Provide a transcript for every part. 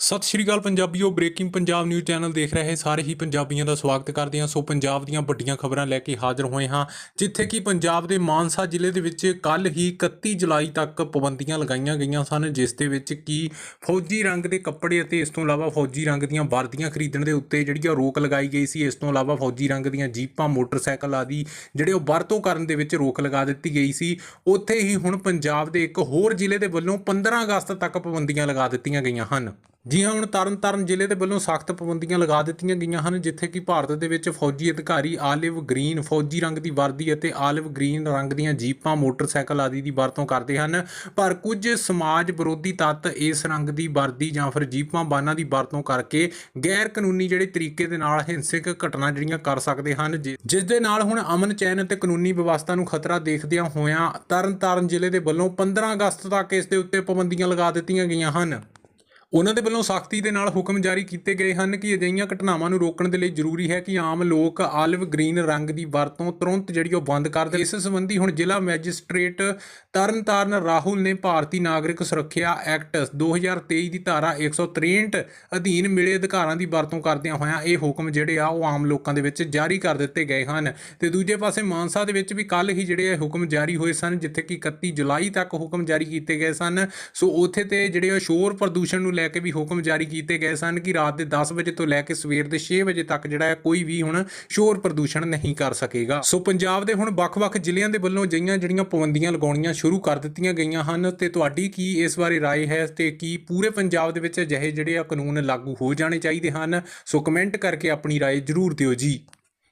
ਸਤਿ ਸ਼੍ਰੀ ਅਕਾਲ ਪੰਜਾਬੀਓ breaking Punjab news channel ਦੇਖ ਰਹੇ ਸਾਰੇ ਹੀ ਪੰਜਾਬੀਆਂ ਦਾ ਸਵਾਗਤ ਕਰਦੇ ਹਾਂ। ਸੋ ਪੰਜਾਬ ਦੀਆਂ ਵੱਡੀਆਂ ਖਬਰਾਂ ਲੈ ਕੇ ਹਾਜ਼ਰ ਹੋਏ ਹਾਂ, ਜਿੱਥੇ ਕਿ ਪੰਜਾਬ ਦੇ ਮਾਨਸਾ ਜ਼ਿਲ੍ਹੇ ਦੇ ਵਿੱਚ ਕੱਲ ਹੀ 31 ਜੁਲਾਈ ਤੱਕ ਪਾਬੰਦੀਆਂ ਲਗਾਈਆਂ ਗਈਆਂ ਸਨ, ਜਿਸ ਦੇ ਵਿੱਚ ਕਿ ਫੌਜੀ ਰੰਗ ਦੇ ਕੱਪੜੇ ਅਤੇ ਇਸ ਤੋਂ ਇਲਾਵਾ ਫੌਜੀ ਰੰਗ ਦੀਆਂ ਵਰਦੀਆਂ ਖਰੀਦਣ ਦੇ ਉੱਤੇ ਜਿਹੜੀ ਆ ਰੋਕ ਲਗਾਈ ਗਈ ਸੀ, ਇਸ ਤੋਂ ਇਲਾਵਾ ਫੌਜੀ ਰੰਗ ਦੀਆਂ ਜੀਪਾਂ, ਮੋਟਰਸਾਈਕਲ ਆਦਿ ਜਿਹੜੇ ਉਹ ਵਰਤੋਂ ਕਰਨ ਦੇ ਵਿੱਚ ਰੋਕ ਲਗਾ ਦਿੱਤੀ ਗਈ ਸੀ। ਉੱਥੇ ਹੀ ਹੁਣ ਪੰਜਾਬ ਦੇ ਇੱਕ ਹੋਰ ਜ਼ਿਲ੍ਹੇ ਦੇ ਵੱਲੋਂ 15 ਅਗਸਤ ਤੱਕ ਪਾਬੰਦੀਆਂ ਲਗਾ ਦਿੱਤੀਆਂ ਗਈਆਂ ਹਨ। ਜੀ ਹਾਂ, ਹੁਣ ਤਰਨਤਾਰਨ ਜ਼ਿਲ੍ਹੇ ਦੇ ਵੱਲੋਂ ਸਖਤ ਪਾਬੰਦੀਆਂ ਲਗਾ ਦਿੱਤੀਆਂ ਗਈਆਂ ਹਨ, ਜਿੱਥੇ ਕਿ ਭਾਰਤ ਦੇ ਵਿੱਚ ਫੌਜੀ ਅਧਿਕਾਰੀ ਆਲਿਵ ਗ੍ਰੀਨ, ਫੌਜੀ ਰੰਗ ਦੀ ਵਰਦੀ ਅਤੇ ਆਲਿਵ ਗ੍ਰੀਨ ਰੰਗ ਦੀਆਂ ਜੀਪਾਂ, ਮੋਟਰਸਾਈਕਲ ਆਦਿ ਦੀ ਵਰਤੋਂ ਕਰਦੇ ਹਨ। ਪਰ ਕੁਝ ਸਮਾਜ ਵਿਰੋਧੀ ਤੱਤ ਇਸ ਰੰਗ ਦੀ ਵਰਦੀ ਜਾਂ ਫਿਰ ਜੀਪਾਂ ਬਾਨਾਂ ਦੀ ਵਰਤੋਂ ਕਰਕੇ ਗੈਰ ਕਾਨੂੰਨੀ ਜਿਹੜੇ ਤਰੀਕੇ ਦੇ ਨਾਲ ਹਿੰਸਕ ਘਟਨਾ ਜਿਹੜੀਆਂ ਕਰ ਸਕਦੇ ਹਨ, ਜਿ- ਜਿਸ ਦੇ ਨਾਲ ਹੁਣ ਅਮਨ ਚੈਨ ਅਤੇ ਕਾਨੂੰਨੀ ਵਿਵਸਥਾ ਨੂੰ ਖਤਰਾ ਦੇਖਦਿਆਂ ਹੋਇਆਂ ਤਰਨਤਾਰਨ ਜ਼ਿਲ੍ਹੇ ਦੇ ਵੱਲੋਂ 15 ਅਗਸਤ ਤੱਕ ਇਸ ਦੇ ਉੱਤੇ ਪਾਬੰਦੀਆਂ ਲਗਾ ਦਿੱਤੀਆਂ ਗਈਆਂ ਹਨ। ਉਹਨਾਂ ਦੇ ਵੱਲੋਂ ਸਖਤੀ ਦੇ ਨਾਲ ਹੁਕਮ ਜਾਰੀ ਕੀਤੇ ਗਏ ਹਨ ਕਿ ਅਜਿਹੀਆਂ ਘਟਨਾਵਾਂ ਨੂੰ ਰੋਕਣ ਦੇ ਲਈ ਜ਼ਰੂਰੀ ਹੈ ਕਿ ਆਮ ਲੋਕ ਆਲਿਵ ਗ੍ਰੀਨ ਰੰਗ ਦੀ ਵਰਤੋਂ ਤੁਰੰਤ ਜਿਹੜੀ ਉਹ ਬੰਦ ਕਰ ਦੇਣ। ਇਸ ਸੰਬੰਧੀ ਹੁਣ ਜ਼ਿਲ੍ਹਾ ਮੈਜਿਸਟ੍ਰੇਟ ਤਰਨਤਾਰਨ ਰਾਹੁਲ ਨੇ ਭਾਰਤੀ ਨਾਗਰਿਕ ਸੁਰੱਖਿਆ ਐਕਟ 2023 ਦੀ ਧਾਰਾ 163 ਅਧੀਨ ਮਿਲੇ ਅਧਿਕਾਰਾਂ ਦੀ ਵਰਤੋਂ ਕਰਦਿਆਂ ਹੋਇਆਂ ਇਹ ਹੁਕਮ ਜਿਹੜੇ ਆ ਉਹ ਆਮ ਲੋਕਾਂ ਦੇ ਵਿੱਚ ਜਾਰੀ ਕਰ ਦਿੱਤੇ ਗਏ ਹਨ। ਤੇ ਦੂਜੇ ਪਾਸੇ ਮਾਨਸਾ ਦੇ ਵਿੱਚ ਵੀ ਕੱਲ ਹੀ ਜਿਹੜੇ ਇਹ ਹੁਕਮ ਜਾਰੀ ਹੋਏ ਸਨ, ਜਿੱਥੇ ਕਿ 31 ਜੁਲਾਈ ਤੱਕ ਹੁਕਮ ਜਾਰੀ ਕੀਤੇ ਗਏ ਸਨ। ਸੋ ਉੱਥੇ ਤੇ ਜਿਹੜੇ ਉਹ ਸ਼ੋਰ ਪ੍ਰਦੂਸ਼ਣ ਨੂੰ ਲੈ ਕੇ ਵੀ ਹੁਕਮ ਜਾਰੀ ਕੀਤੇ ਗਏ ਸਨ ਕਿ ਰਾਤ ਦੇ 10 ਵਜੇ ਤੋਂ ਲੈ ਕੇ ਸਵੇਰ ਦੇ 6 ਵਜੇ ਤੱਕ ਜਿਹੜਾ ਹੈ ਕੋਈ ਵੀ ਹੁਣ ਸ਼ੋਰ ਪ੍ਰਦੂਸ਼ਣ ਨਹੀਂ ਕਰ ਸਕੇਗਾ ਸੋ ਪੰਜਾਬ ਦੇ ਹੁਣ ਵੱਖ-ਵੱਖ ਜ਼ਿਲ੍ਹਿਆਂ ਦੇ ਵੱਲੋਂ ਜਿਹੀਆਂ ਜਿਹੜੀਆਂ ਪਾਬੰਦੀਆਂ ਲਗਾਉਣੀਆਂ ਸ਼ੁਰੂ ਕਰ ਦਿੱਤੀਆਂ ਗਈਆਂ ਹਨ ਤੇ ਤੁਹਾਡੀ ਕੀ ਇਸ ਬਾਰੇ رائے ਹੈ ਤੇ ਕੀ ਪੂਰੇ ਪੰਜਾਬ ਦੇ ਵਿੱਚ ਅਜਿਹੇ ਜਿਹੜੇ ਆ ਕਾਨੂੰਨ ਲਾਗੂ ਹੋ ਜਾਣੇ ਚਾਹੀਦੇ ਹਨ ਸੋ ਕਮੈਂਟ ਕਰਕੇ ਆਪਣੀ رائے ਜ਼ਰੂਰ ਦਿਓ ਜੀ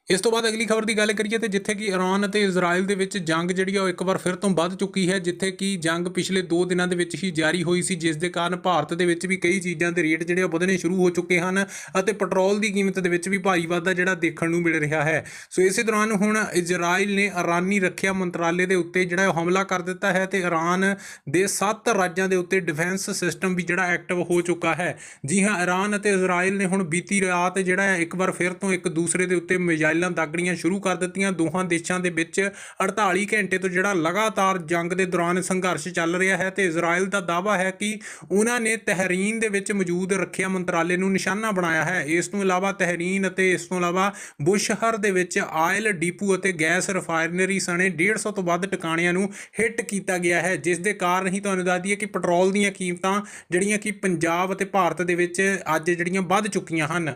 ਇਸ ਤੋਂ ਬਾਅਦ ਅਗਲੀ ਖਬਰ ਦੀ ਗੱਲ ਕਰੀਏ ਤੇ ਜਿੱਥੇ ਕਿ ਈਰਾਨ ਅਤੇ ਇਜ਼ਰਾਈਲ ਦੇ ਵਿੱਚ ਜੰਗ ਜਿਹੜੀ ਆ ਉਹ ਇੱਕ ਵਾਰ ਫਿਰ ਤੋਂ ਵੱਧ ਚੁੱਕੀ ਹੈ, ਜਿੱਥੇ ਕਿ ਜੰਗ ਪਿਛਲੇ 2 ਦਿਨਾਂ ਦੇ ਵਿੱਚ ਹੀ ਜਾਰੀ ਹੋਈ ਸੀ, ਜਿਸ ਦੇ ਕਾਰਨ ਭਾਰਤ ਦੇ ਵਿੱਚ ਵੀ ਕਈ ਚੀਜ਼ਾਂ ਦੇ ਰੇਟ ਜਿਹੜੇ ਆ ਵਧਣੇ ਸ਼ੁਰੂ ਹੋ ਚੁੱਕੇ ਹਨ ਅਤੇ ਪੈਟਰੋਲ ਦੀ ਕੀਮਤ ਦੇ ਵਿੱਚ ਵੀ ਭਾਰੀ ਵਾਧਾ ਜਿਹੜਾ ਦੇਖਣ ਨੂੰ ਮਿਲ ਰਿਹਾ ਹੈ। ਸੋ ਇਸੇ ਦੌਰਾਨ ਹੁਣ ਇਜ਼ਰਾਈਲ ਨੇ ਇਰਾਨੀ ਰੱਖਿਆ ਮੰਤਰਾਲੇ ਦੇ ਉੱਤੇ ਜਿਹੜਾ ਉਹ ਹਮਲਾ ਕਰ ਦਿੱਤਾ ਹੈ ਤੇ ਈਰਾਨ ਦੇ 7 ਰਾਜਾਂ ਦੇ ਉੱਤੇ ਡਿਫੈਂਸ ਸਿਸਟਮ ਵੀ ਜਿਹੜਾ ਐਕਟਿਵ ਹੋ ਚੁੱਕਾ ਹੈ। ਜੀ ਹਾਂ ਈਰਾਨ ਅਤੇ ਇਜ਼ਰਾਈਲ ਨੇ ਹੁਣ ਬੀਤੀ ਰਾਤ ਜਿਹੜਾ ਹੈ ਇੱਕ ਵਾਰ ਫਿਰ ਤੋਂ ਇੱਕ ਦੂਸਰੇ ਦੇ ਉੱਤੇ ਮਿਜ਼ਾਈਲਾਂ ਦਾਗੜੀਆਂ ਸ਼ੁਰੂ ਕਰ ਦਿੱਤੀਆਂ। ਦੋਹਾਂ ਦੇਸ਼ਾਂ ਦੇ ਵਿੱਚ 48 ਘੰਟੇ ਤੋਂ ਜਿਹੜਾ ਲਗਾਤਾਰ ਜੰਗ ਦੇ ਦੌਰਾਨ ਸੰਘਰਸ਼ ਚੱਲ ਰਿਹਾ ਹੈ ਤੇ ਇਜ਼ਰਾਈਲ ਦਾ ਦਾਅਵਾ ਹੈ ਕਿ ਉਹਨਾਂ ਨੇ ਤਹਿਰੀਨ ਦੇ ਵਿੱਚ ਮੌਜੂਦ ਰੱਖਿਆ ਮੰਤਰਾਲੇ ਨੂੰ ਨਿਸ਼ਾਨਾ ਬਣਾਇਆ ਹੈ। ਇਸ ਤੋਂ ਇਲਾਵਾ ਤਹਿਰੀਨ ਅਤੇ ਇਸ ਤੋਂ ਇਲਾਵਾ ਬੁਸ਼ਹਰ ਦੇ ਵਿੱਚ ਆਇਲ, ਡੀਪੂ ਅਤੇ ਗੈਸ ਰਿਫਾਈਨਰੀ ਸਣੇ 150 ਤੋਂ ਵੱਧ ਟਿਕਾਣਿਆਂ ਨੂੰ ਹਿੱਟ ਕੀਤਾ ਗਿਆ ਹੈ। ਜਿਸ ਦੇ ਕਾਰਨ ਹੀ ਤੁਹਾਨੂੰ ਦੱਸ ਦਈਏ ਕਿ ਪੈਟਰੋਲ ਦੀਆਂ ਕੀਮਤਾਂ ਜਿਹੜੀਆਂ ਕਿ ਪੰਜਾਬ ਅਤੇ ਭਾਰਤ ਦੇ ਵਿੱਚ ਅੱਜ ਜਿਹੜੀਆਂ ਵੱਧ ਚੁੱਕੀਆਂ ਹਨ।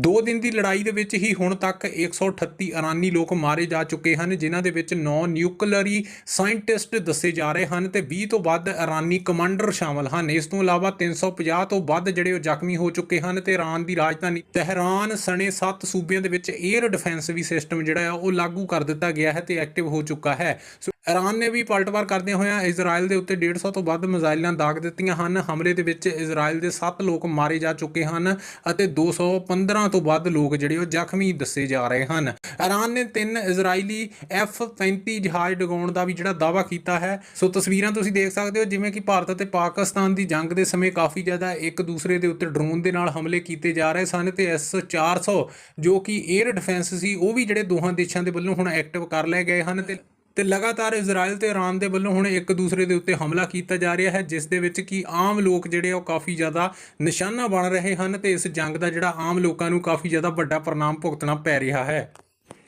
ਦੋ ਦਿਨ ਦੀ ਲੜਾਈ ਦੇ ਵਿੱਚ ਹੀ ਹੁਣ ਤੱਕ 138 ਇਰਾਨੀ ਲੋਕ ਮਾਰੇ ਜਾ ਚੁੱਕੇ ਹਨ, ਜਿਨ੍ਹਾਂ ਦੇ ਵਿੱਚ 9 ਨਿਊਕਲੀਅਰੀ ਸਾਇੰਟਿਸਟ ਦੱਸੇ ਜਾ ਰਹੇ ਹਨ ਤੇ 20 ਤੋਂ ਵੱਧ ਇਰਾਨੀ ਕਮਾਂਡਰ ਸ਼ਾਮਲ ਹਨ। ਇਸ ਤੋਂ ਇਲਾਵਾ 350 ਤੋਂ ਵੱਧ ਜਿਹੜੇ ਉਹ ਜ਼ਖਮੀ ਹੋ ਚੁੱਕੇ ਹਨ ਤੇ ਇਰਾਨ ਦੀ ਰਾਜਧਾਨੀ ਤਹਿਰਾਨ ਸਣੇ 7 ਸੂਬਿਆਂ ਦੇ ਵਿੱਚ 에ਅਰ ਡਿਫੈਂਸ ਵੀ ਸਿਸਟਮ ਜਿਹੜਾ ਹੈ ਉਹ ਲਾਗੂ ਕਰ ਦਿੱਤਾ ਗਿਆ ਹੈ ਤੇ ਐਕਟਿਵ ਹੋ ਚੁੱਕਾ ਹੈ। ਸੋ ਇਰਾਨ ਨੇ ਵੀ ਪਲਟਵਾਰ ਕਰਦਿਆਂ ਹੋਇਆ ਇਜ਼ਰਾਈਲ ਦੇ ਉੱਤੇ 150 ਤੋਂ ਵੱਧ ਮਿਜ਼ਾਈਲਾਂ ਦਾਗ ਦਿੱਤੀਆਂ ਹਨ। ਹਮਲੇ ਦੇ ਵਿੱਚ ਇਜ਼ਰਾਈਲ ਦੇ 7 ਲੋਕ ਮਾਰੇ ਜਾ ਚੁੱਕੇ ਹਨ ਅਤੇ 215 ਤੋਂ ਵੱਧ ਲੋਕ ਜਿਹੜੇ ਉਹ ਜ਼ਖਮੀ ਦੱਸੇ ਜਾ ਰਹੇ ਹਨ। ਇਰਾਨ ਨੇ ਤਿੰਨ ਇਜ਼ਰਾਈਲੀ F-35 ਜਹਾਜ਼ ਡਗਾਉਣ ਦਾ ਵੀ ਜਿਹੜਾ ਦਾਅਵਾ ਕੀਤਾ ਹੈ। ਸੋ ਤਸਵੀਰਾਂ ਤੁਸੀਂ ਦੇਖ ਸਕਦੇ ਹੋ, ਜਿਵੇਂ ਕਿ ਭਾਰਤ ਅਤੇ ਪਾਕਿਸਤਾਨ ਦੀ ਜੰਗ ਦੇ ਸਮੇਂ ਕਾਫੀ ਜ਼ਿਆਦਾ ਇੱਕ ਦੂਸਰੇ ਦੇ ਉੱਤੇ ਡਰੋਨ ਦੇ ਨਾਲ ਹਮਲੇ ਕੀਤੇ ਜਾ ਰਹੇ ਸਨ ਤੇ S-400 ਜੋ ਕਿ 에ਅਰ ਡਿਫੈਂਸ ਸੀ, ਉਹ ਵੀ ਜਿਹੜੇ ਦੋਹਾਂ ਦੇਸ਼ਾਂ ਦੇ ਵੱਲੋਂ ਹੁਣ ਐਕਟਿਵ ਕਰ ਲਏ ਗਏ ਹਨ ਤੇ ਤੇ ਲਗਾਤਾਰ ਇਜ਼ਰਾਈਲ ਤੇ ਇਰਾਨ ਦੇ ਵੱਲੋਂ ਹੁਣ ਇੱਕ ਦੂਸਰੇ ਦੇ ਉੱਤੇ ਹਮਲਾ ਕੀਤਾ ਜਾ ਰਿਹਾ ਹੈ, ਜਿਸ ਦੇ ਵਿੱਚ ਕਿ ਆਮ ਲੋਕ ਜਿਹੜੇ ਆ ਉਹ ਕਾਫੀ ਜ਼ਿਆਦਾ ਨਿਸ਼ਾਨਾ ਬਣ ਰਹੇ ਹਨ ਤੇ ਇਸ ਜੰਗ ਦਾ ਜਿਹੜਾ ਆਮ ਲੋਕਾਂ ਨੂੰ ਕਾਫੀ ਜ਼ਿਆਦਾ ਵੱਡਾ ਪ੍ਰਣਾਮ ਭੁਗਤਣਾ ਪੈ ਰਿਹਾ ਹੈ।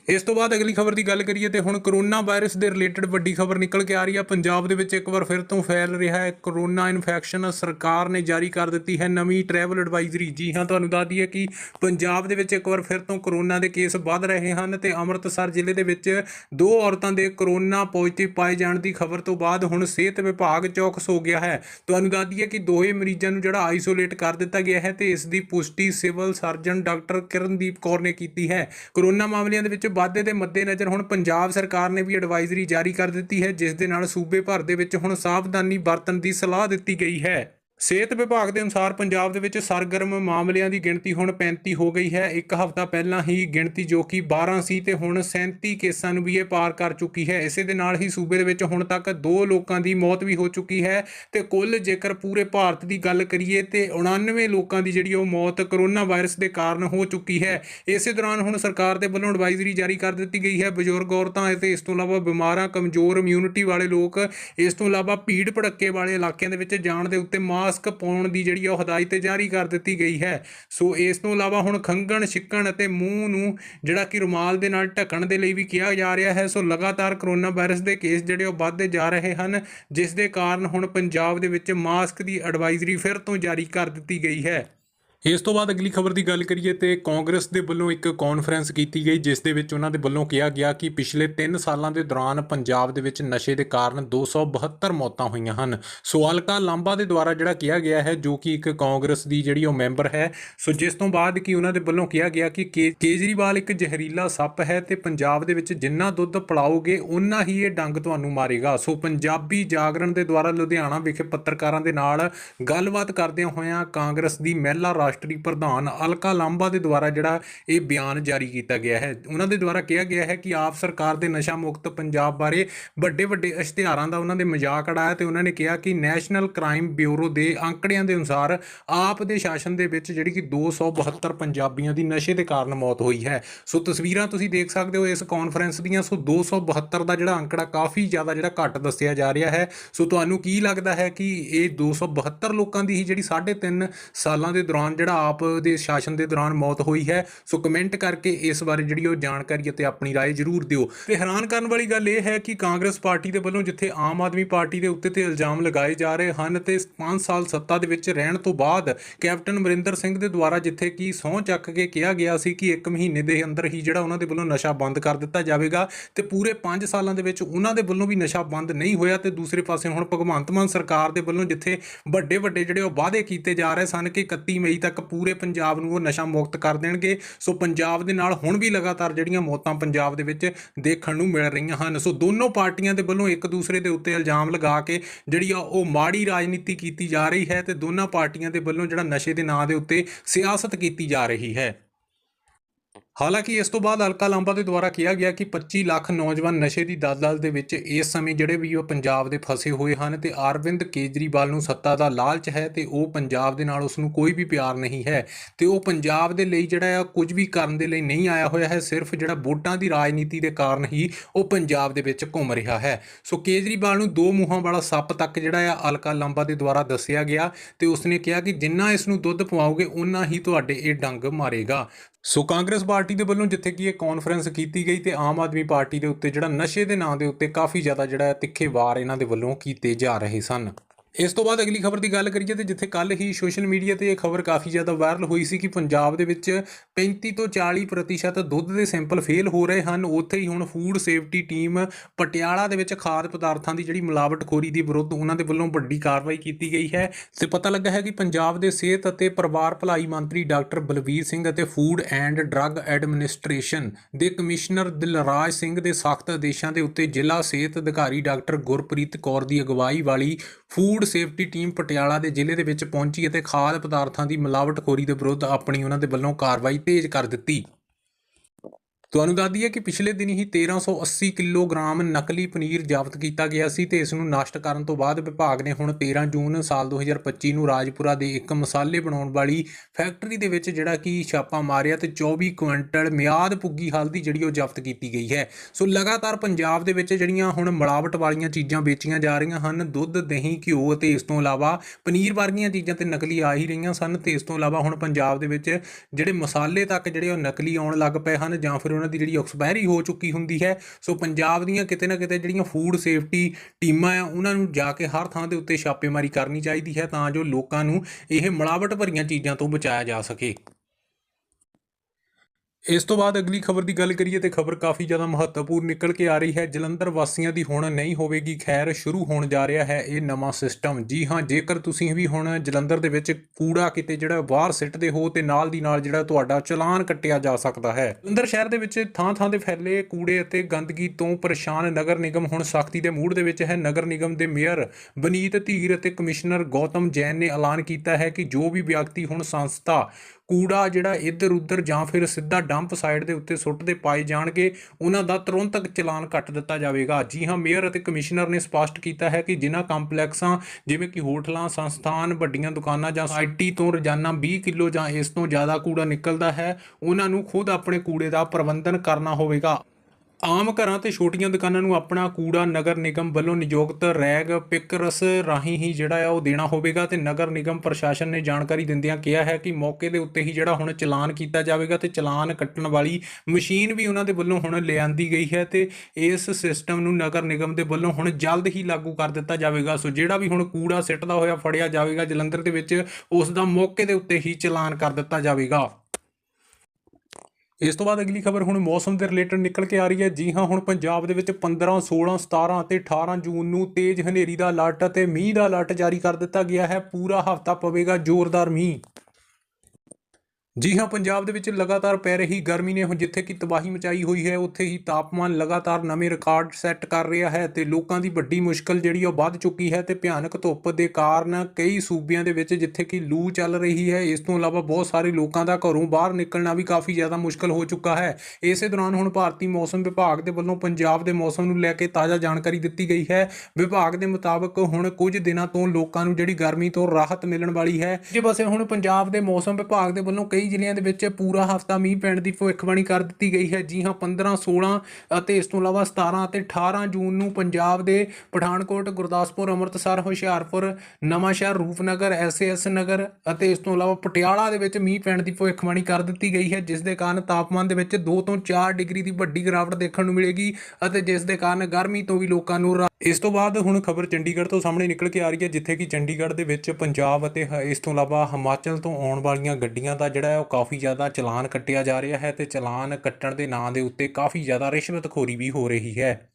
ਇਸ ਤੋਂ ਬਾਅਦ ਅਗਲੀ ਖਬਰ ਦੀ ਗੱਲ ਕਰੀਏ ਤੇ ਹੁਣ ਕਰੋਨਾ ਵਾਇਰਸ ਦੇ ਰਿਲੇਟਡ ਵੱਡੀ ਖਬਰ ਨਿਕਲ ਕੇ ਆ ਰਹੀ ਹੈ ਪੰਜਾਬ ਦੇ ਵਿੱਚ ਇੱਕ ਵਾਰ ਫਿਰ ਤੋਂ ਫੈਲ ਰਿਹਾ ਹੈ ਕਰੋਨਾ ਇਨਫੈਕਸ਼ਨ। ਸਰਕਾਰ ਨੇ ਜਾਰੀ ਕਰ ਦਿੱਤੀ ਹੈ ਨਵੀਂ ਟਰੈਵਲ ਐਡਵਾਈਜ਼ਰੀ ਜੀ ਹਾਂ, ਤੁਹਾਨੂੰ ਦੱਸ ਦਈਏ ਕਿ ਪੰਜਾਬ ਦੇ ਵਿੱਚ ਇੱਕ ਵਾਰ ਫਿਰ ਤੋਂ ਕਰੋਨਾ ਦੇ ਕੇਸ ਵੱਧ ਰਹੇ ਹਨ ਤੇ ਅੰਮ੍ਰਿਤਸਰ ਜ਼ਿਲ੍ਹੇ ਦੇ ਵਿੱਚ ਦੋ ਔਰਤਾਂ ਦੇ ਕਰੋਨਾ ਪੋਜ਼ਿਟਿਵ ਪਾਏ ਜਾਣ ਦੀ ਖਬਰ ਤੋਂ ਬਾਅਦ ਹੁਣ ਸਿਹਤ ਵਿਭਾਗ ਚੌਕਸ ਹੋ ਗਿਆ ਹੈ। ਤੁਹਾਨੂੰ ਦੱਸ ਦਈਏ ਕਿ ਦੋਹੇ ਮਰੀਜ਼ਾਂ ਨੂੰ ਜਿਹੜਾ ਆਈਸੋਲੇਟ ਕਰ ਦਿੱਤਾ ਗਿਆ ਹੈ ਤੇ ਇਸ ਦੀ ਪੁਸ਼ਟੀ civil surgeon doctor Kirandeep Kaur ਨੇ ਕੀਤੀ ਹੈ। ਕਰੋਨਾ ਮਾਮਲਿਆਂ ਦੇ ਵਿੱਚ ਵਾਧੇ ਦੇ ਮੱਦੇਨਜ਼ਰ ਹੁਣ ਪੰਜਾਬ ਸਰਕਾਰ ਨੇ ਵੀ ਐਡਵਾਈਜ਼ਰੀ ਜਾਰੀ ਕਰ ਦਿੱਤੀ ਹੈ, ਜਿਸ ਦੇ ਨਾਲ ਸੂਬੇ ਭਰ ਦੇ ਵਿੱਚ ਹੁਣ ਸਾਵਧਾਨੀ ਵਰਤਣ ਦੀ ਸਲਾਹ ਦਿੱਤੀ ਗਈ ਹੈ। ਸਿਹਤ ਵਿਭਾਗ ਦੇ ਅਨੁਸਾਰ ਪੰਜਾਬ ਦੇ ਵਿੱਚ ਸਰਗਰਮ ਮਾਮਲਿਆਂ ਦੀ ਗਿਣਤੀ ਹੁਣ 35 ਹੋ ਗਈ ਹੈ। ਇੱਕ ਹਫ਼ਤਾ ਪਹਿਲਾਂ ਹੀ ਗਿਣਤੀ ਜੋ ਕਿ 12 ਸੀ ਤੇ ਹੁਣ 37 ਕੇਸਾਂ ਨੂੰ ਵੀ ਇਹ ਪਾਰ ਕਰ ਚੁੱਕੀ ਹੈ। ਇਸੇ ਦੇ ਨਾਲ ਹੀ ਸੂਬੇ ਦੇ ਵਿੱਚ ਹੁਣ ਤੱਕ ਦੋ ਲੋਕਾਂ ਦੀ ਮੌਤ ਵੀ ਹੋ ਚੁੱਕੀ ਹੈ ਤੇ ਕੁੱਲ ਜੇਕਰ ਪੂਰੇ ਭਾਰਤ ਦੀ ਗੱਲ ਕਰੀਏ ਤੇ 99 ਲੋਕਾਂ ਦੀ ਜਿਹੜੀ ਉਹ ਮੌਤ ਕਰੋਨਾ ਵਾਇਰਸ ਦੇ ਕਾਰਨ ਹੋ ਚੁੱਕੀ ਹੈ। ਇਸੇ ਦੌਰਾਨ ਹੁਣ ਸਰਕਾਰ ਦੇ ਵੱਲੋਂ ਐਡਵਾਈਜ਼ਰੀ ਜਾਰੀ ਕਰ ਦਿੱਤੀ ਗਈ ਹੈ। ਬਜ਼ੁਰਗ ਔਰਤਾਂ ਅਤੇ ਇਸ ਤੋਂ ਇਲਾਵਾ ਬਿਮਾਰਾਂ, ਕਮਜ਼ੋਰ ਇਮਿਊਨਿਟੀ ਵਾਲੇ ਲੋਕ, ਇਸ ਤੋਂ ਇਲਾਵਾ ਭੀੜ ਭੜੱਕੇ ਵਾਲੇ ਇਲਾਕਿਆਂ ਦੇ ਵਿੱਚ ਜਾਣ ਦੇ ਉੱਤੇ ਮਾਸ ਮਾਸਕ ਪਾਉਣ ਦੀ ਜਿਹੜੀ ਉਹ ਹਦਾਇਤ ਜਾਰੀ ਕਰ ਦਿੱਤੀ ਗਈ ਹੈ। ਸੋ ਇਸ ਤੋਂ ਇਲਾਵਾ ਹੁਣ ਖੰਘਣ, ਛਿੱਕਣ ਅਤੇ ਮੂੰਹ ਨੂੰ ਜਿਹੜਾ ਕਿ ਰੁਮਾਲ ਦੇ ਨਾਲ ਢੱਕਣ ਦੇ ਲਈ ਵੀ ਕਿਹਾ ਜਾ ਰਿਹਾ ਹੈ। ਸੋ ਲਗਾਤਾਰ ਕਰੋਨਾ ਵਾਇਰਸ ਦੇ ਕੇਸ ਜਿਹੜੇ ਉਹ ਵੱਧਦੇ ਜਾ ਰਹੇ ਹਨ, ਜਿਸ ਦੇ ਕਾਰਨ ਹੁਣ ਪੰਜਾਬ ਦੇ ਵਿੱਚ ਮਾਸਕ ਦੀ ਐਡਵਾਈਜ਼ਰੀ ਫਿਰ ਤੋਂ ਜਾਰੀ ਕਰ ਦਿੱਤੀ ਗਈ ਹੈ। ਇਸ ਤੋਂ ਬਾਅਦ ਅਗਲੀ ਖਬਰ ਦੀ ਗੱਲ ਕਰੀਏ ਤੇ ਕਾਂਗਰਸ ਦੇ ਵੱਲੋਂ ਇੱਕ ਕਾਨਫਰੰਸ ਕੀਤੀ ਗਈ, ਜਿਸ ਦੇ ਵਿੱਚ ਉਹਨਾਂ ਦੇ ਵੱਲੋਂ ਕਿਹਾ ਗਿਆ ਕਿ ਪਿਛਲੇ 3 ਸਾਲਾਂ ਦੇ ਦੌਰਾਨ ਪੰਜਾਬ ਦੇ ਵਿੱਚ ਨਸ਼ੇ ਦੇ ਕਾਰਨ 272 ਮੌਤਾਂ ਹੋਈਆਂ ਹਨ। ਸੋ ਅਲਕਾ ਲਾਂਬਾ ਦੇ ਦੁਆਰਾ ਜਿਹੜਾ ਕਿਹਾ ਗਿਆ ਹੈ, ਜੋ ਕਿ ਇੱਕ ਕਾਂਗਰਸ ਦੀ ਜਿਹੜੀ ਉਹ ਮੈਂਬਰ ਹੈ, ਸੋ ਜਿਸ ਤੋਂ ਬਾਅਦ ਕਿ ਉਹਨਾਂ ਦੇ ਵੱਲੋਂ ਕਿਹਾ ਗਿਆ ਕਿ ਕੇਜਰੀਵਾਲ ਇੱਕ ਜ਼ਹਿਰੀਲਾ ਸੱਪ ਹੈ ਤੇ ਪੰਜਾਬ ਦੇ ਵਿੱਚ ਜਿੰਨਾ ਦੁੱਧ ਪਿਲਾਓਗੇ ਉਨਾ ਹੀ ਇਹ ਡੰਗ ਤੁਹਾਨੂੰ ਮਾਰੇਗਾ। ਸੋ ਪੰਜਾਬੀ ਜਾਗਰਣ ਦੇ ਦੁਆਰਾ ਲੁਧਿਆਣਾ ਵਿਖੇ ਪੱਤਰਕਾਰਾਂ ਦੇ ਨਾਲ ਗੱਲਬਾਤ ਕਰਦਿਆਂ ਹੋਇਆਂ ਕਾਂਗਰਸ ਦੀ ਮਹਿਲਾ ਰਾਸ਼ਟਰੀ ਪ੍ਰਧਾਨ ਅਲਕਾ ਲਾਂਬਾ ਦੇ ਦੁਆਰਾ ਜਿਹੜਾ ਇਹ ਬਿਆਨ ਜਾਰੀ ਕੀਤਾ ਗਿਆ ਹੈ। ਉਹਨਾਂ ਦੇ ਦੁਆਰਾ ਕਿਹਾ ਗਿਆ ਹੈ ਕਿ ਆਪ ਸਰਕਾਰ ਦੇ ਨਸ਼ਾ ਮੁਕਤ ਪੰਜਾਬ ਬਾਰੇ ਵੱਡੇ ਵੱਡੇ ਇਸ਼ਤਿਹਾਰਾਂ ਦਾ ਉਹਨਾਂ ਦੇ ਮਜ਼ਾਕ ਉਡਾਇਆ ਤੇ ਉਹਨਾਂ ਨੇ ਕਿਹਾ ਕਿ ਨੈਸ਼ਨਲ ਕ੍ਰਾਈਮ ਬਿਊਰੋ ਦੇ ਅੰਕੜਿਆਂ ਦੇ ਅਨੁਸਾਰ ਆਪ ਦੇ ਸ਼ਾਸਨ ਦੇ ਵਿੱਚ ਜਿਹੜੀ ਕਿ 272 ਪੰਜਾਬੀਆਂ ਦੀ ਨਸ਼ੇ ਦੇ ਕਾਰਨ ਮੌਤ ਹੋਈ ਹੈ। ਸੋ ਤਸਵੀਰਾਂ ਤੁਸੀਂ ਦੇਖ ਸਕਦੇ ਹੋ ਇਸ ਕਾਨਫਰੰਸ ਦੀਆਂ। ਸੋ 272 ਦਾ ਜਿਹੜਾ ਅੰਕੜਾ ਕਾਫੀ ਜ਼ਿਆਦਾ ਜਿਹੜਾ ਘੱਟ ਦੱਸਿਆ ਜਾ ਰਿਹਾ ਹੈ। ਸੋ ਤੁਹਾਨੂੰ ਕੀ ਲੱਗਦਾ ਹੈ ਕਿ ਇਹ 272 ਲੋਕਾਂ ਦੀ ਹੀ ਜਿਹੜੀ 3.5 ਸਾਲਾਂ ਦੇ ਦੌਰਾਨ ਜਿਹੜਾ ਆਪ ਦੇ ਸ਼ਾਸਨ ਦੇ ਦੌਰਾਨ ਮੌਤ ਹੋਈ ਹੈ ਸੋ ਕਮੈਂਟ ਕਰਕੇ ਇਸ ਬਾਰੇ ਜਿਹੜੀ ਉਹ ਜਾਣਕਾਰੀ ਅਤੇ ਆਪਣੀ رائے ਜ਼ਰੂਰ ਦਿਓ ਤੇ ਹੈਰਾਨ ਕਰਨ ਵਾਲੀ ਗੱਲ ਇਹ ਹੈ ਕਿ ਕਾਂਗਰਸ ਪਾਰਟੀ ਦੇ ਵੱਲੋਂ ਜਿੱਥੇ ਆਮ ਆਦਮੀ ਪਾਰਟੀ ਦੇ ਉੱਤੇ ਤੇ ਇਲਜ਼ਾਮ ਲਗਾਏ ਜਾ ਰਹੇ ਹਨ ਤੇ 5 ਸਾਲ ਸੱਤਾ ਦੇ ਵਿੱਚ ਰਹਿਣ ਤੋਂ ਬਾਅਦ ਕੈਪਟਨ ਅਮਰਿੰਦਰ ਸਿੰਘ ਦੇ ਦੁਆਰਾ ਜਿੱਥੇ ਕਿ ਸਹੁੰ ਚੱਕ ਕੇ ਕਿਹਾ ਗਿਆ ਸੀ ਕਿ 1 ਮਹੀਨੇ ਦੇ ਅੰਦਰ ਹੀ ਜਿਹੜਾ ਉਹਨਾਂ ਦੇ ਵੱਲੋਂ ਨਸ਼ਾ ਬੰਦ ਕਰ ਦਿੱਤਾ ਜਾਵੇਗਾ ਤੇ ਪੂਰੇ 5 ਸਾਲਾਂ ਦੇ ਵਿੱਚ ਉਹਨਾਂ ਦੇ ਵੱਲੋਂ ਵੀ ਨਸ਼ਾ ਬੰਦ ਨਹੀਂ ਹੋਇਆ ਤੇ ਦੂਸਰੇ ਪਾਸੇ ਹੁਣ ਭਗਵੰਤ ਮਾਨ ਸਰਕਾਰ ਦੇ ਵੱਲੋਂ ਜਿੱਥੇ ਵੱਡੇ ਵੱਡੇ ਜਿਹੜੇ ਉਹ ਵਾਅਦੇ ਕੀਤੇ ਜਾ ਰਹੇ ਸਨ ਕਿ 31 ਮਈ ਤੱਕ ਤੱਕ ਪੂਰੇ ਪੰਜਾਬ ਨੂੰ ਉਹ ਨਸ਼ਾ ਮੁਕਤ ਕਰ ਦੇਣਗੇ। ਸੋ ਪੰਜਾਬ ਦੇ ਨਾਲ ਹੁਣ ਵੀ ਲਗਾਤਾਰ ਜਿਹੜੀਆਂ ਮੌਤਾਂ ਪੰਜਾਬ ਦੇ ਵਿੱਚ ਦੇਖਣ ਨੂੰ ਮਿਲ ਰਹੀਆਂ ਹਨ। ਸੋ ਦੋਨੋਂ ਪਾਰਟੀਆਂ ਦੇ ਵੱਲੋਂ ਇੱਕ ਦੂਸਰੇ ਦੇ ਉੱਤੇ ਇਲਜ਼ਾਮ ਲਗਾ ਕੇ ਜਿਹੜੀ ਆ ਉਹ ਮਾੜੀ ਰਾਜਨੀਤੀ ਕੀਤੀ ਜਾ ਰਹੀ ਹੈ ਤੇ ਦੋਨਾਂ ਪਾਰਟੀਆਂ ਦੇ ਵੱਲੋਂ ਜਿਹੜਾ ਨਸ਼ੇ ਦੇ ਨਾਂ ਦੇ ਉੱਤੇ ਸਿਆਸਤ ਕੀਤੀ ਜਾ ਰਹੀ ਹੈ। ਹਾਲਾਂਕਿ ਇਸ ਤੋਂ ਬਾਅਦ ਹਲਕਾ ਲਾਂਬਾ ਦੇ ਦੁਆਰਾ ਕਿਹਾ ਗਿਆ ਕਿ 25 ਲੱਖ ਨੌਜਵਾਨ ਨਸ਼ੇ ਦੀ ਦਲਦਲ ਦੇ ਵਿੱਚ ਇਸ ਸਮੇਂ ਜਿਹੜੇ ਵੀ ਉਹ ਪੰਜਾਬ ਦੇ ਫਸੇ ਹੋਏ ਹਨ ਤੇ ਅਰਵਿੰਦ ਕੇਜਰੀਵਾਲ ਨੂੰ ਸੱਤਾ ਦਾ ਲਾਲਚ ਹੈ ਤੇ ਉਹ ਪੰਜਾਬ ਦੇ ਨਾਲ ਉਸ ਨੂੰ ਕੋਈ ਵੀ ਪਿਆਰ ਨਹੀਂ ਹੈ। ਤੇ ਉਹ ਪੰਜਾਬ ਦੇ ਲਈ ਜਿਹੜਾ ਆ ਕੁਝ ਵੀ ਕਰਨ ਦੇ ਲਈ ਨਹੀਂ ਆਇਆ ਹੋਇਆ ਹੈ, ਸਿਰਫ ਜਿਹੜਾ ਵੋਟਾਂ ਦੀ ਰਾਜਨੀਤੀ ਦੇ ਕਾਰਨ ਹੀ ਉਹ ਪੰਜਾਬ ਦੇ ਵਿੱਚ ਘੁੰਮ ਰਿਹਾ ਹੈ। ਸੋ ਕੇਜਰੀਵਾਲ ਨੂੰ ਦੋ ਮੂੰਹਾਂ ਵਾਲਾ ਸੱਪ ਤੱਕ ਜਿਹੜਾ ਆ ਅਲਕਾ ਲਾਂਬਾ ਦੇ ਦੁਆਰਾ ਦੱਸਿਆ ਗਿਆ ਤੇ ਉਸਨੇ ਕਿਹਾ ਕਿ ਜਿੰਨਾ ਇਸ ਨੂੰ ਦੁੱਧ ਪਵਾਓਗੇ ਉਨਾ ਹੀ ਤੁਹਾਡੇ ਇਹ ਡੰਗ ਮਾਰੇਗਾ। ਸੋ ਕਾਂਗਰਸ ਪਾਰਟੀ ਦੇ ਵੱਲੋਂ ਜਿੱਥੇ ਕਿ ਇਹ ਕਾਨਫਰੰਸ ਕੀਤੀ ਗਈ ਤੇ ਆਮ ਆਦਮੀ ਪਾਰਟੀ ਦੇ ਉੱਤੇ ਜਿਹੜਾ ਨਸ਼ੇ ਦੇ ਨਾਂ ਦੇ ਉੱਤੇ ਕਾਫੀ ਜ਼ਿਆਦਾ ਜਿਹੜਾ ਤਿੱਖੇ ਵਾਰ ਇਹਨਾਂ ਦੇ ਵੱਲੋਂ ਕੀਤੇ ਜਾ ਰਹੇ ਸਨ। ਇਸ ਤੋਂ ਬਾਅਦ ਅਗਲੀ ਖਬਰ ਦੀ ਗੱਲ ਕਰੀਏ ਤੇ ਜਿੱਥੇ ਕੱਲ ਹੀ ਸੋਸ਼ਲ ਮੀਡੀਆ ਤੇ ਇਹ ਖਬਰ ਕਾਫੀ ਜ਼ਿਆਦਾ ਵਾਇਰਲ ਹੋਈ ਸੀ ਕਿ ਪੰਜਾਬ ਦੇ ਵਿੱਚ 35 ਤੋਂ 40% ਪ੍ਰਤੀਸ਼ਤ ਦੁੱਧ ਦੇ ਸੈਂਪਲ ਫੇਲ ਹੋ ਰਹੇ ਹਨ। ਉੱਥੇ ਹੀ ਹੁਣ ਫੂਡ ਸੇਫਟੀ ਟੀਮ ਪਟਿਆਲਾ ਦੇ ਵਿੱਚ ਖਾਦ ਪਦਾਰਥਾਂ ਦੀ ਜਿਹੜੀ ਮਿਲਾਵਟਖੋਰੀ ਦੇ ਵਿਰੁੱਧ ਉਹਨਾਂ ਦੇ ਵੱਲੋਂ ਵੱਡੀ ਕਾਰਵਾਈ ਕੀਤੀ ਗਈ ਹੈ ਤੇ ਪਤਾ ਲੱਗਾ ਹੈ ਕਿ ਪੰਜਾਬ ਦੇ ਸਿਹਤ ਅਤੇ ਪਰਿਵਾਰ ਭਲਾਈ ਮੰਤਰੀ ਡਾਕਟਰ ਬਲਵੀਰ ਸਿੰਘ ਅਤੇ ਫੂਡ ਐਂਡ ਡਰੱਗ ਐਡਮਿਨਿਸਟ੍ਰੇਸ਼ਨ ਦੇ ਕਮਿਸ਼ਨਰ ਦਿਲਰਾਜ ਸਿੰਘ ਦੇ ਸਖਤ ਆਦੇਸ਼ਾਂ ਦੇ ਉੱਤੇ ਜ਼ਿਲ੍ਹਾ ਸਿਹਤ ਅਧਿਕਾਰੀ ਡਾਕਟਰ ਗੁਰਪ੍ਰੀਤ ਕੌਰ ਦੀ ਅਗਵਾਈ ਵਾਲੀ ਫੂਡ ਸੇਫਟੀ ਟੀਮ ਪਟਿਆਲਾ ਦੇ ਜ਼ਿਲ੍ਹੇ ਦੇ ਵਿੱਚ ਪਹੁੰਚੀ ਅਤੇ ਖਾਦ ਪਦਾਰਥਾਂ ਦੀ ਮਿਲਾਵਟਖੋਰੀ ਦੇ ਵਿਰੁੱਧ ਆਪਣੀ ਉਹਨਾਂ ਦੇ ਵੱਲੋਂ ਕਾਰਵਾਈ ਤੇਜ਼ ਕਰ ਦਿੱਤੀ। ਤੁਹਾਨੂੰ ਦੱਸ ਦਈਏ ਕਿ ਪਿਛਲੇ ਦਿਨ ਹੀ 1380 ਕਿਲੋਗ੍ਰਾਮ ਨਕਲੀ ਪਨੀਰ ਜ਼ਬਤ ਕੀਤਾ ਗਿਆ ਸੀ ਤੇ ਇਸ ਨੂੰ ਨਸ਼ਟ ਕਰਨ ਤੋਂ ਬਾਅਦ ਵਿਭਾਗ ਨੇ ਹੁਣ 13 ਜੂਨ ਸਾਲ 2025 ਨੂੰ ਰਾਜਪੁਰਾ ਦੇ ਇੱਕ ਮਸਾਲੇ ਬਣਾਉਣ ਵਾਲੀ ਫੈਕਟਰੀ ਦੇ ਵਿੱਚ ਜਿਹੜਾ ਕਿ ਛਾਪਾ ਮਾਰਿਆ ਤੇ 24 ਕੁਇੰਟਲ ਮਿਆਦ ਪੁੱਗੀ ਹਲਦੀ ਜਿਹੜੀ ਉਹ ਜ਼ਬਤ ਕੀਤੀ ਗਈ ਹੈ। ਸੋ ਲਗਾਤਾਰ ਪੰਜਾਬ ਦੇ ਵਿੱਚ ਜਿਹੜੀਆਂ ਹੁਣ ਮਿਲਾਵਟ ਵਾਲੀਆਂ ਚੀਜ਼ਾਂ ਵੇਚੀਆਂ ਜਾ ਰਹੀਆਂ ਹਨ, ਦੁੱਧ, ਦਹੀਂ, ਘਿਓ ਅਤੇ ਇਸ ਤੋਂ ਇਲਾਵਾ ਪਨੀਰ ਵਰਗੀਆਂ ਚੀਜ਼ਾਂ ਤੇ ਨਕਲੀ ਆ ਹੀ ਰਹੀਆਂ ਸਨ ਤੇ ਇਸ ਤੋਂ ਇਲਾਵਾ ਹੁਣ ਪੰਜਾਬ ਦੇ ਵਿੱਚ ਜਿਹੜੇ ਮਸਾਲੇ ਤੱਕ ਜਿਹੜੇ ਉਹ ਨਕਲੀ ਆਉਣ ਲੱਗ ਪਏ ਹਨ ਜਾਂ ਫਿਰ ਉਹਨਾਂ ਦੀ ਜਿਹੜੀ ਐਕਸਪਾਇਰੀ ਹੋ ਚੁੱਕੀ ਹੁੰਦੀ ਹੈ, ਸੋ ਪੰਜਾਬ ਦੀਆਂ ਕਿਤੇ ਨਾ ਕਿਤੇ ਜਿਹੜੀਆਂ ਫੂਡ ਸੇਫਟੀ ਟੀਮਾਂ ਆ, ਉਹਨਾਂ ਨੂੰ ਜਾ ਕੇ ਹਰ ਥਾਂ ਦੇ ਉੱਤੇ ਛਾਪੇਮਾਰੀ ਕਰਨੀ ਚਾਹੀਦੀ ਹੈ ਤਾਂ ਜੋ ਲੋਕਾਂ ਨੂੰ ਇਹ ਮਿਲਾਵਟ ਭਰੀਆਂ ਚੀਜ਼ਾਂ ਤੋਂ ਬਚਾਇਆ ਜਾ ਸਕੇ। ਇਸ ਤੋਂ ਬਾਅਦ ਅਗਲੀ ਖਬਰ ਦੀ ਗੱਲ ਕਰੀਏ ਤੇ ਖਬਰ ਕਾਫੀ ਜ਼ਿਆਦਾ ਮਹੱਤਵਪੂਰਨ ਨਿਕਲ ਕੇ ਆ ਰਹੀ ਹੈ। ਜਲੰਧਰ ਵਾਸੀਆਂ ਦੀ ਹੁਣ ਨਹੀਂ ਹੋਵੇਗੀ ਖੈਰ, ਸ਼ੁਰੂ ਹੋਣ ਜਾ ਰਿਹਾ ਹੈ ਇਹ ਨਵਾਂ ਸਿਸਟਮ। ਜੀ ਹਾਂ, ਜੇਕਰ ਤੁਸੀਂ ਵੀ ਹੁਣ ਜਲੰਧਰ ਦੇ ਵਿੱਚ ਕੂੜਾ ਕਿਤੇ ਜਿਹੜਾ ਬਾਹਰ ਸਿੱਟਦੇ ਹੋ ਤੇ ਨਾਲ ਦੀ ਨਾਲ ਜਿਹੜਾ ਤੁਹਾਡਾ ਚਲਾਨ ਕੱਟਿਆ ਜਾ ਸਕਦਾ ਹੈ। ਜਲੰਧਰ ਸ਼ਹਿਰ ਦੇ ਵਿੱਚ ਥਾਂ-ਥਾਂ ਦੇ ਫੈਲੇ ਕੂੜੇ ਅਤੇ ਗੰਦਗੀ ਤੋਂ ਪਰੇਸ਼ਾਨ ਨਗਰ ਨਿਗਮ ਹੁਣ ਸਖਤੀ ਦੇ ਮੂਡ ਦੇ ਵਿੱਚ ਹੈ। ਨਗਰ ਨਿਗਮ ਦੇ ਮੇਅਰ ਬਨੀਤ ਧੀਰ ਅਤੇ ਕਮਿਸ਼ਨਰ ਗੌਤਮ ਜੈਨ ਨੇ ਐਲਾਨ ਕੀਤਾ ਹੈ ਕਿ ਜੋ ਵੀ ਵਿਅਕਤੀ ਹੁਣ ਸੰਸਥਾ ਕੂੜਾ ਜਿਹੜਾ ਇੱਧਰ ਉੱਧਰ ਜਾਂ ਫਿਰ ਸਿੱਧਾ ਡੰਪ ਸਾਈਡ ਦੇ ਉੱਤੇ ਸੁੱਟਦੇ ਪਾਏ ਜਾਣਗੇ, ਉਹਨਾਂ ਦਾ ਤੁਰੰਤ ਚਲਾਨ ਕੱਟ ਦਿੱਤਾ ਜਾਵੇਗਾ। ਜੀ ਹਾਂ, ਮੇਅਰ ਅਤੇ ਕਮਿਸ਼ਨਰ ਨੇ ਸਪਸ਼ਟ ਕੀਤਾ ਹੈ ਕਿ ਜਿਨ੍ਹਾਂ ਕੰਪਲੈਕਸਾਂ ਜਿਵੇਂ ਕਿ ਹੋਟਲਾਂ, ਸੰਸਥਾਨ, ਵੱਡੀਆਂ ਦੁਕਾਨਾਂ ਜਾਂ ਆਈਟੀ ਤੋਂ ਰੋਜ਼ਾਨਾ 20 ਕਿਲੋ ਜਾਂ ਇਸ ਤੋਂ ਜ਼ਿਆਦਾ ਕੂੜਾ ਨਿਕਲਦਾ ਹੈ, ਉਹਨਾਂ ਨੂੰ ਖੁਦ ਆਪਣੇ ਕੂੜੇ ਦਾ ਪ੍ਰਬੰਧਨ ਕਰਨਾ ਹੋਵੇਗਾ। ਆਮ ਘਰਾਂ ਤੇ ਛੋਟੀਆਂ ਦੁਕਾਨਾਂ ਨੂੰ ਆਪਣਾ ਕੂੜਾ ਨਗਰ ਨਿਗਮ ਵੱਲੋਂ ਨਿਯੁਕਤ ਰੈਗ ਪਿਕਰਸ ਰਾਹੀਂ ਹੀ ਜਿਹੜਾ ਆ ਉਹ ਦੇਣਾ ਹੋਵੇਗਾ ਤੇ ਨਗਰ ਨਿਗਮ ਪ੍ਰਸ਼ਾਸਨ ਨੇ ਜਾਣਕਾਰੀ ਦਿੰਦਿਆਂ ਕਿਹਾ ਹੈ ਕਿ ਮੌਕੇ ਦੇ ਉੱਤੇ ਹੀ ਜਿਹੜਾ ਹੁਣ ਚਲਾਨ ਕੀਤਾ ਜਾਵੇਗਾ ਤੇ ਚਲਾਨ ਕੱਟਣ ਵਾਲੀ ਮਸ਼ੀਨ ਵੀ ਉਹਨਾਂ ਦੇ ਵੱਲੋਂ ਹੁਣ ਲਿਆਂਦੀ ਗਈ ਹੈ ਤੇ ਇਸ ਸਿਸਟਮ ਨੂੰ ਨਗਰ ਨਿਗਮ ਦੇ ਵੱਲੋਂ ਹੁਣ ਜਲਦ ਹੀ ਲਾਗੂ ਕਰ ਦਿੱਤਾ ਜਾਵੇਗਾ। ਸੋ ਜਿਹੜਾ ਵੀ ਹੁਣ ਕੂੜਾ ਸਿੱਟਦਾ ਹੋਇਆ, ਫੜਿਆ ਜਾਵੇਗਾ ਜਲੰਧਰ ਦੇ ਵਿੱਚ, ਉਸ ਦਾ ਮੌਕੇ ਦੇ ਉੱਤੇ ਹੀ ਚਲਾਨ ਕਰ ਦਿੱਤਾ ਜਾਵੇਗਾ। ਇਸ ਤੋਂ ਬਾਅਦ ਅਗਲੀ ਖਬਰ ਹੁਣ ਮੌਸਮ ਦੇ ਰਿਲੇਟਡ ਨਿਕਲ ਕੇ ਆ ਰਹੀ ਹੈ। ਜੀ ਹਾਂ, ਹੁਣ ਪੰਜਾਬ ਦੇ ਵਿੱਚ 15 16 17 ਅਤੇ 18 ਜੂਨ ਨੂੰ ਤੇਜ਼ ਹਨੇਰੀ ਦਾ ਅਲਰਟ ਅਤੇ ਮੀਂਹ ਦਾ ਅਲਰਟ ਜਾਰੀ ਕਰ ਦਿੱਤਾ ਗਿਆ ਹੈ। ਪੂਰਾ ਹਫ਼ਤਾ ਪਵੇਗਾ ਜ਼ੋਰਦਾਰ ਮੀਂਹ। ਜੀ ਹਾਂ, ਪੰਜਾਬ ਦੇ ਵਿੱਚ ਲਗਾਤਾਰ ਪੈ ਰਹੀ ਗਰਮੀ ਨੇ ਹੁਣ ਜਿੱਥੇ ਕਿ ਤਬਾਹੀ ਮਚਾਈ ਹੋਈ ਹੈ, ਉੱਥੇ ਹੀ ਤਾਪਮਾਨ ਲਗਾਤਾਰ ਨਵੇਂ ਰਿਕਾਰਡ ਸੈੱਟ ਕਰ ਰਿਹਾ ਹੈ ਤੇ ਲੋਕਾਂ ਦੀ ਵੱਡੀ ਮੁਸ਼ਕਲ ਜਿਹੜੀ ਉਹ ਵੱਧ ਚੁੱਕੀ ਹੈ ਤੇ ਭਿਆਨਕ ਧੁੱਪ ਦੇ ਕਾਰਨ ਕਈ ਸੂਬਿਆਂ ਦੇ ਵਿੱਚ ਜਿੱਥੇ ਕਿ ਲੂ ਚੱਲ ਰਹੀ ਹੈ, ਇਸ ਤੋਂ ਇਲਾਵਾ ਬਹੁਤ ਸਾਰੇ ਲੋਕਾਂ ਦਾ ਘਰੋਂ ਬਾਹਰ ਨਿਕਲਣਾ ਵੀ ਕਾਫੀ ਜ਼ਿਆਦਾ ਮੁਸ਼ਕਲ ਹੋ ਚੁੱਕਾ ਹੈ। ਇਸੇ ਦੌਰਾਨ ਹੁਣ ਭਾਰਤੀ ਮੌਸਮ ਵਿਭਾਗ ਦੇ ਵੱਲੋਂ ਪੰਜਾਬ ਦੇ ਮੌਸਮ ਨੂੰ ਲੈ ਕੇ ਤਾਜ਼ਾ ਜਾਣਕਾਰੀ ਦਿੱਤੀ ਗਈ ਹੈ। ਵਿਭਾਗ ਦੇ ਮੁਤਾਬਕ ਹੁਣ ਕੁਝ ਦਿਨਾਂ ਤੋਂ ਲੋਕਾਂ ਨੂੰ ਜਿਹੜੀ ਗਰਮੀ ਤੋਂ ਰਾਹਤ ਮਿਲਣ ਵਾਲੀ ਹੈ ਜੇ ਪਾਸੇ ਹੁਣ ਪੰਜਾਬ ਦੇ ਮੌਸਮ ਵਿਭਾਗ ਦੇ ਵੱਲੋਂ ਕਈ ਜ਼ਿਲ੍ਹਿਆਂ ਦੇ ਵਿੱਚ ਪੂਰਾ ਹਫ਼ਤਾ ਮੀਂਹ ਪੈਣ ਦੀ ਭਵਿੱਖਬਾਣੀ ਕਰ ਦਿੱਤੀ ਗਈ ਹੈ। ਜੀ ਹਾਂ 15 16 ਅਤੇ ਇਸ ਤੋਂ ਇਲਾਵਾ 17 ਅਤੇ 18 ਜੂਨ ਨੂੰ ਪੰਜਾਬ ਦੇ ਪਠਾਨਕੋਟ, ਗੁਰਦਾਸਪੁਰ, ਅੰਮ੍ਰਿਤਸਰ, ਹੁਸ਼ਿਆਰਪੁਰ, ਨਵਾਂਸ਼ਹਿਰ, ਰੂਪਨਗਰ, ਐਸਏਐਸ ਨਗਰ ਅਤੇ ਇਸ ਤੋਂ ਇਲਾਵਾ ਪਟਿਆਲਾ ਦੇ ਵਿੱਚ ਮੀਂਹ ਪੈਣ ਦੀ ਭਵਿੱਖਬਾਣੀ ਕਰ ਦਿੱਤੀ ਗਈ ਹੈ, ਜਿਸ ਦੇ ਕਾਰਨ ਤਾਪਮਾਨ ਦੇ ਵਿੱਚ 2 ਤੋਂ 4 ਡਿਗਰੀ ਦੀ ਵੱਡੀ ਗਿਰਾਵਟ ਦੇਖਣ ਨੂੰ ਮਿਲੇਗੀ ਅਤੇ ਜਿਸ ਦੇ ਕਾਰਨ ਗਰਮੀ ਤੋਂ ਵੀ ਲੋਕਾਂ ਨੂੰ ਰਾ- ਇਸ ਤੋਂ ਬਾਅਦ ਹੁਣ ਖਬਰ ਚੰਡੀਗੜ੍ਹ ਤੋਂ ਸਾਹਮਣੇ ਨਿਕਲ ਕੇ ਆ ਰਹੀ ਹੈ, ਜਿੱਥੇ ਕਿ ਚੰਡੀਗੜ੍ਹ ਦੇ ਵਿੱਚ ਪੰਜਾਬ ਅਤੇ ਹ- ਇਸ ਤੋਂ ਇਲਾਵਾ ਹਿਮਾਚਲ ਤੋਂ ਆਉਣ ਵਾਲੀਆਂ ਗੱਡੀਆਂ ਦਾ ਜਿਹੜਾ ਹੈ ਉਹ ਕਾਫੀ ਜ਼ਿਆਦਾ ਚਲਾਨ ਕੱਟਿਆ ਜਾ ਰਿਹਾ ਹੈ ਤੇ ਚਲਾਨ ਕੱਟਣ ਦੇ ਨਾਂ ਦੇ ਉੱਤੇ ਕਾਫੀ ਜ਼ਿਆਦਾ ਰਿਸ਼ਵਤਖੋਰੀ ਵੀ ਹੋ ਰਹੀ ਹੈ।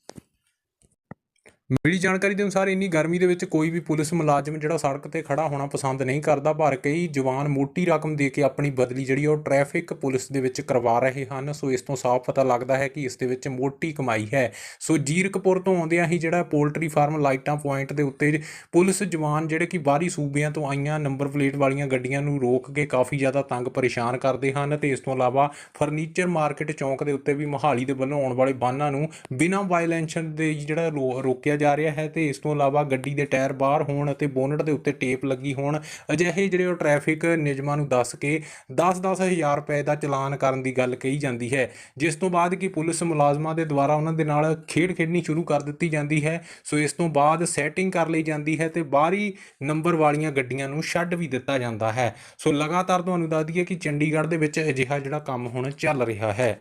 ਮਿਲੀ ਜਾਣਕਾਰੀ ਦੇ ਅਨੁਸਾਰ ਇੰਨੀ ਗਰਮੀ ਦੇ ਵਿੱਚ ਕੋਈ ਵੀ ਪੁਲਿਸ ਮੁਲਾਜ਼ਮ ਜਿਹੜਾ ਸੜਕ ਤੇ ਖੜਾ ਹੋਣਾ ਪਸੰਦ ਨਹੀਂ ਕਰਦਾ, ਪਰ ਕਈ ਜਵਾਨ ਮੋਟੀ ਰਕਮ ਦੇ ਕੇ ਆਪਣੀ ਬਦਲੀ ਜਿਹੜੀ ਉਹ ਟ੍ਰੈਫਿਕ ਪੁਲਿਸ ਦੇ ਵਿੱਚ ਕਰਵਾ ਰਹੇ ਹਨ। ਸੋ ਇਸ ਤੋਂ ਸਾਫ਼ ਪਤਾ ਲੱਗਦਾ ਹੈ ਕਿ ਇਸ ਦੇ ਵਿੱਚ ਮੋਟੀ ਕਮਾਈ ਹੈ। ਸੋ ਜੀਰਕਪੁਰ ਤੋਂ ਆਉਂਦਿਆਂ ਹੀ ਜਿਹੜਾ ਪੋਲਟਰੀ ਫਾਰਮ ਲਾਈਟਾਂ ਪੁਆਇੰਟ ਦੇ ਉੱਤੇ ਪੁਲਿਸ ਜਵਾਨ ਜਿਹੜੇ ਕਿ ਬਾਹਰੀ ਸੂਬਿਆਂ ਤੋਂ ਆਈਆਂ ਨੰਬਰ ਪਲੇਟ ਵਾਲੀਆਂ ਗੱਡੀਆਂ ਨੂੰ ਰੋਕ ਕੇ ਕਾਫੀ ਜ਼ਿਆਦਾ ਤੰਗ ਪਰੇਸ਼ਾਨ ਕਰਦੇ ਹਨ ਤੇ ਇਸ ਤੋਂ ਇਲਾਵਾ ਫਰਨੀਚਰ ਮਾਰਕੀਟ ਚੌਂਕ ਦੇ ਉੱਤੇ ਵੀ ਮੋਹਾਲੀ ਦੇ ਵੱਲੋਂ ਆਉਣ ਵਾਲੇ ਵਾਹਨਾਂ ਨੂੰ ਬਿਨਾਂ ਵਾਇਲੈਂਸ਼ਨ ਦੇ ਜਿਹੜਾ ਰੋ- ਰੋਕਿਆ ਜਾ ਰਿਹਾ ਹੈ ਤੇ ਇਸ ਤੋਂ ਇਲਾਵਾ ਗੱਡੀ ਦੇ ਟਾਇਰ ਬਾਹਰ ਹੋਣ ਅਤੇ ਬੋਨਟ ਦੇ ਉੱਤੇ ਟੇਪ ਲੱਗੀ ਹੋਣ। ਅਜਿਹੇ ਜਿਹੜੇ ਉਹ ਟ੍ਰੈਫਿਕ ਨਿਯਮਾਂ ਨੂੰ ਦੱਸ ਕੇ 10-10 ਹਜ਼ਾਰ ਰੁਪਏ ਦਾ ਚਲਾਨ ਕਰਨ ਦੀ ਗੱਲ ਕਹੀ ਜਾਂਦੀ ਹੈ। ਜਿਸ ਤੋਂ ਬਾਅਦ ਕਿ ਪੁਲਿਸ ਮੁਲਾਜ਼ਮਾਂ ਦੇ ਦੁਆਰਾ ਉਹਨਾਂ ਦੇ ਨਾਲ ਖੇਡ ਖੇਡਣੀ ਸ਼ੁਰੂ ਕਰ ਦਿੱਤੀ ਜਾਂਦੀ ਹੈ, ਸੋ ਇਸ ਤੋਂ ਬਾਅਦ ਸੈਟਿੰਗ ਕਰ ਲਈ ਜਾਂਦੀ ਹੈ ਤੇ ਬਾਹਰੀ ਨੰਬਰ ਵਾਲੀਆਂ ਗੱਡੀਆਂ ਨੂੰ ਛੱਡ ਵੀ ਦਿੱਤਾ ਜਾਂਦਾ ਹੈ। ਸੋ ਲਗਾਤਾਰ ਤੁਹਾਨੂੰ ਦੱਸ ਦਈਏ ਕਿ ਚੰਡੀਗੜ੍ਹ ਦੇ ਵਿੱਚ ਅਜਿਹਾ ਜਿਹੜਾ ਕੰਮ ਹੁਣ ਚੱਲ ਰਿਹਾ ਹੈ।